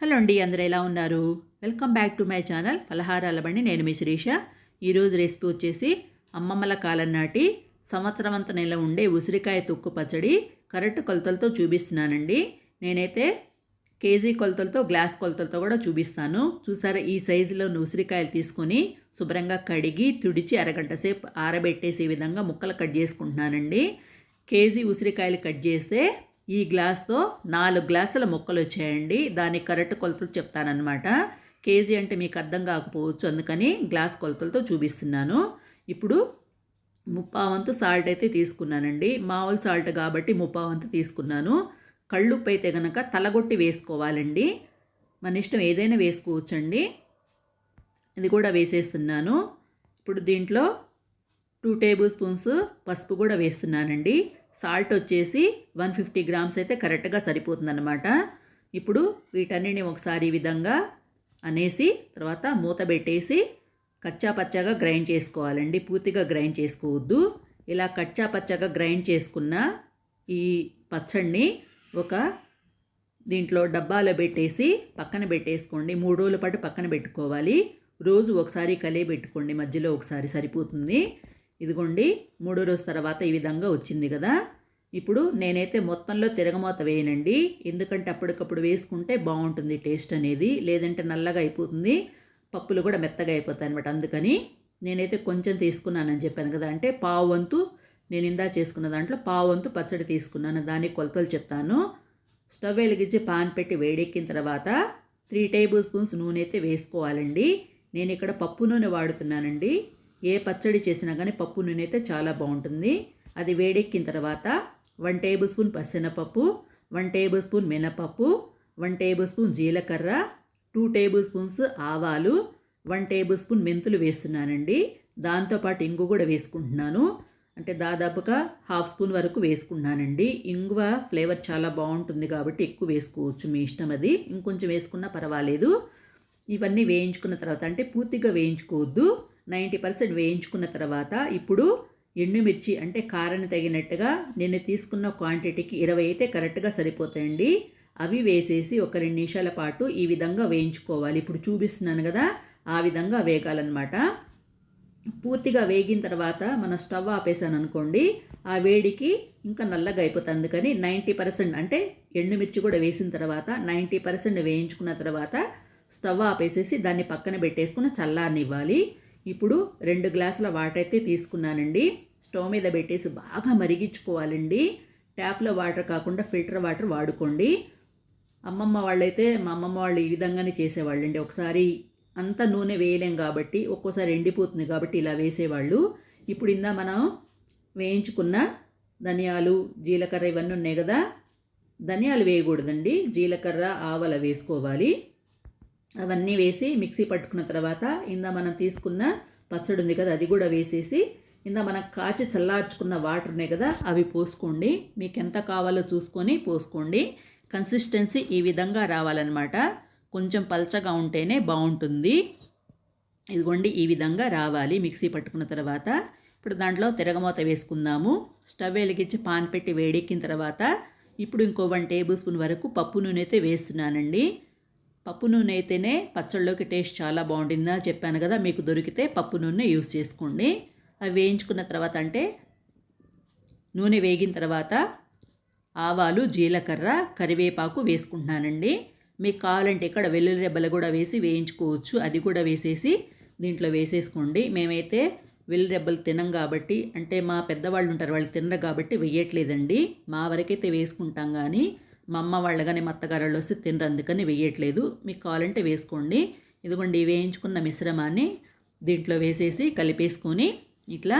Hello అండి అందరూ ఎలా ఉన్నారు? Welcome back to my channel ఫలహారాల బండి. నేను మీ శిరీష. ఈరోజు రెసిపీ వచ్చేసి అమ్మమ్మల కాలం నాటి సంవత్సరం అంత నెల ఉండే ఉసిరికాయ తొక్కు పచ్చడి కరెక్ట్ కొలతలతో చూపిస్తున్నానండి. నేనైతే కేజీ కొలతలతో గ్లాస్ కొలతలతో కూడా చూపిస్తాను. చూసారా ఈ సైజులో ఉసిరికాయలు తీసుకొని శుభ్రంగా కడిగి తుడిచి అరగంట సేపు ఆరబెట్టేసే విధంగా ముక్కలు కట్ చేసుకుంటున్నానండి. కేజీ ఉసిరికాయలు కట్ చేస్తే ఈ గ్లాస్తో నాలుగు గ్లాసుల ముక్కలు వచ్చాయండి. దానికి కరెక్ట్ కొలతలు చెప్తానమాట కేజీ అంటే మీకు అర్థం కాకపోవచ్చు. అందుకని గ్లాస్ కొలతలతో చూపిస్తున్నాను. ఇప్పుడు ముప్పావంతు సాల్ట్ అయితే తీసుకున్నానండి. మామూలు సాల్ట్ కాబట్టి ముప్పావంతు తీసుకున్నాను. కళ్ళుప్పు అయితే కనుక తలగొట్టి వేసుకోవాలండి. మన ఇష్టం ఏదైనా వేసుకోవచ్చండి. ఇది కూడా వేసేస్తున్నాను. ఇప్పుడు దీంట్లో టూ టేబుల్ స్పూన్స్ పసుపు కూడా వేస్తున్నానండి. సాల్ట్ వచ్చేసి వన్ ఫిఫ్టీ గ్రామ్స్ అయితే కరెక్ట్గా సరిపోతుందన్నమాట. ఇప్పుడు వీటన్నిటిని ఒకసారి ఈ విధంగా అనేసి తర్వాత మూత పెట్టేసి కచ్చా పచ్చగా గ్రైండ్ చేసుకోవాలండి. పూర్తిగా గ్రైండ్ చేసుకోవద్దు. ఇలా కచ్చా పచ్చగా గ్రైండ్ చేసుకున్న ఈ పచ్చడిని ఒక దీంట్లో డబ్బాలో పెట్టేసి పక్కన పెట్టేసుకోండి. మూడు రోజుల పాటు పక్కన పెట్టుకోవాలి. రోజు ఒకసారి కలిగి పెట్టుకోండి. మధ్యలో ఒకసారి సరిపోతుంది. ఇదిగోండి మూడో రోజు తర్వాత ఈ విధంగా వచ్చింది కదా. ఇప్పుడు నేనైతే మొత్తంలో తిరగమూత వేయనండి. ఎందుకంటే అప్పటికప్పుడు వేసుకుంటే బాగుంటుంది టేస్ట్ అనేది. లేదంటే నల్లగా అయిపోతుంది. పప్పులు కూడా మెత్తగా అయిపోతాయి అనమాట అందుకని నేనైతే కొంచెం తీసుకున్నానని చెప్పాను కదా. అంటే పావు వంతు నేను ఇందా చేసుకున్న దాంట్లో పావు వంతు పచ్చడి తీసుకున్నాను. దానికి కొలతలు చెప్తాను. స్టవ్ వెలిగించి పాన్ పెట్టి వేడెక్కిన తర్వాత త్రీ టేబుల్ స్పూన్స్ నూనె అయితే వేసుకోవాలండి. నేను ఇక్కడ పప్పు నూనె వాడుతున్నానండి. ఏ పచ్చడి చేసినా కానీ పప్పు నూనె అయితే చాలా బాగుంటుంది. అది వేడెక్కిన తర్వాత వన్ టేబుల్ స్పూన్ పచ్చెనపప్పు వన్ టేబుల్ స్పూన్ మినపప్పు వన్ టేబుల్ స్పూన్ జీలకర్ర టూ టేబుల్ స్పూన్స్ ఆవాలు వన్ టేబుల్ స్పూన్ మెంతులు వేస్తున్నానండి. దాంతోపాటు ఇంగు కూడా వేసుకుంటున్నాను. అంటే దాదాపుగా హాఫ్ స్పూన్ వరకు వేసుకున్నానండి. ఇంగువ ఫ్లేవర్ చాలా బాగుంటుంది కాబట్టి ఎక్కువ వేసుకోవచ్చు మీ ఇష్టం అది. ఇంకొంచెం వేసుకున్నా పర్వాలేదు. ఇవన్నీ వేయించుకున్న తర్వాత అంటే పూర్తిగా వేయించుకోవద్దు. నైంటీ పర్సెంట్ వేయించుకున్న తర్వాత ఇప్పుడు ఎండుమిర్చి అంటే కారం తగినట్టుగా నేను తీసుకున్న క్వాంటిటీకి ఇరవై అయితే కరెక్ట్గా సరిపోతాయండి. అవి వేసేసి ఒక రెండు నిమిషాల పాటు ఈ విధంగా వేయించుకోవాలి. ఇప్పుడు చూపిస్తున్నాను కదా ఆ విధంగా వేగాలన్నమాట. పూర్తిగా వేగిన తర్వాత మన స్టవ్ ఆపేసాను అనుకోండి ఆ వేడికి ఇంకా నల్లగా అయిపోతుంది. అందుకని నైంటీ పర్సెంట్ అంటే ఎండుమిర్చి కూడా వేసిన తర్వాత నైంటీ పర్సెంట్ వేయించుకున్న తర్వాత స్టవ్ ఆపేసేసి దాన్ని పక్కన పెట్టేసుకుని చల్లారనివ్వాలి. ఇప్పుడు రెండు గ్లాసుల వాటర్ అయితే తీసుకున్నానండి. స్టవ్ మీద పెట్టేసి బాగా మరిగించుకోవాలండి. ట్యాప్లో వాటర్ కాకుండా ఫిల్టర్ వాటర్ వాడుకోండి. అమ్మమ్మ వాళ్ళైతే మా అమ్మమ్మ వాళ్ళు ఈ విధంగానే చేసేవాళ్ళండి. ఒకసారి అంత నూనె వేయలేం కాబట్టి ఒక్కోసారి ఎండిపోతుంది కాబట్టి ఇలా వేసేవాళ్ళు. ఇప్పుడు ఇందా మనం వేయించుకున్న ధనియాలు జీలకర్ర ఇవన్నీ ఉన్నాయి కదా ధనియాలు వేయకూడదండి. జీలకర్ర ఆవల వేసుకోవాలి. అవన్నీ వేసి మిక్సీ పట్టుకున్న తర్వాత ఇందా మనం తీసుకున్న పచ్చడి ఉంది కదా అది కూడా వేసేసి ఇందా మనం కాచి చల్లార్చుకున్న వాటర్ ఉన్నాయి కదా అవి పోసుకోండి. మీకు ఎంత కావాలో చూసుకొని పోసుకోండి. కన్సిస్టెన్సీ ఈ విధంగా రావాలన్నమాట. కొంచెం పల్చగా ఉంటేనే బాగుంటుంది. ఇదిగోండి ఈ విధంగా రావాలి మిక్సీ పట్టుకున్న తర్వాత. ఇప్పుడు దాంట్లో తిరగమూత వేసుకుందాము. స్టవ్ వెలిగించి పాన్ పెట్టి వేడెక్కిన తర్వాత ఇప్పుడు ఇంకో వన్ టేబుల్ స్పూన్ వరకు పప్పు నూనె అయితే వేస్తున్నానండి. పప్పు నూనె అయితేనే పచ్చళ్ళలోకి టేస్ట్ చాలా బాగుంటుందా చెప్పాను కదా మీకు దొరికితే పప్పు నూనె యూస్ చేసుకోండి. అవి వేయించుకున్న తర్వాత అంటే నూనె వేగిన తర్వాత ఆవాలు జీలకర్ర కరివేపాకు వేసుకుంటున్నానండి. మీకు కావాలంటే ఇక్కడ వెల్లుల్లి రెబ్బలు కూడా వేసి వేయించుకోవచ్చు. అది కూడా వేసేసి దీంట్లో వేసేసుకోండి. మేమైతే వెల్లుల్లి రెబ్బలు తినం కాబట్టి అంటే మా పెద్దవాళ్ళు ఉంటారు వాళ్ళు తినరు కాబట్టి వేయట్లేదండి. మా వరకైతే వేసుకుంటాం కానీ మా అమ్మ వాళ్ళు కానీ మా అత్తగారు వస్తే తినరు అందుకని వేయట్లేదు. మీకు కావాలంటే వేసుకోండి. ఇదిగోండి వేయించుకున్న మిశ్రమాన్ని దీంట్లో వేసేసి కలిపేసుకొని ఇట్లా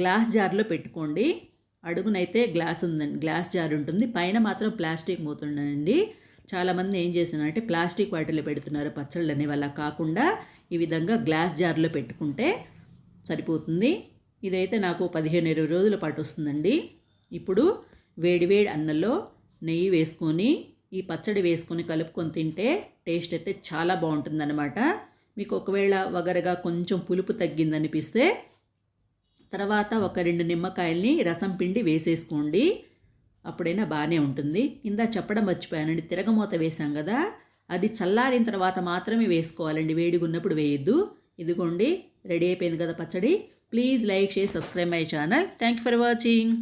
గ్లాస్ జార్లో పెట్టుకోండి. అడుగునైతే గ్లాస్ ఉందండి గ్లాస్ జార్ ఉంటుంది. పైన మాత్రం ప్లాస్టిక్ మూతుండండి చాలామంది ఏం చేస్తున్నారంటే ప్లాస్టిక్ వాటిలో పెడుతున్నారు పచ్చళ్ళు అనేవి అలా కాకుండా ఈ విధంగా గ్లాస్ జార్లో పెట్టుకుంటే సరిపోతుంది. ఇదైతే నాకు పదిహేను ఇరవై రోజుల పాటు వస్తుందండి. ఇప్పుడు వేడివేడి అన్నంలో నెయ్యి వేసుకొని ఈ పచ్చడి వేసుకొని కలుపుకొని తింటే టేస్ట్ అయితే చాలా బాగుంటుందన్నమాట. మీకు ఒకవేళ వగరగా కొంచెం పులుపు తగ్గిందనిపిస్తే తర్వాత ఒక రెండు నిమ్మకాయల్ని రసం పిండి వేసేసుకోండి. అప్పుడైనా బాగానే ఉంటుంది. ఇందా చెప్పడం మర్చిపోయానండి. తిరగమూత వేసాం కదా అది చల్లారిన తర్వాత మాత్రమే వేసుకోవాలండి. వేడిగా ఉన్నప్పుడు వేయద్దు. ఇదిగోండి రెడీ అయిపోయింది కదా పచ్చడి. Please like share subscribe my channel. Thank you for watching.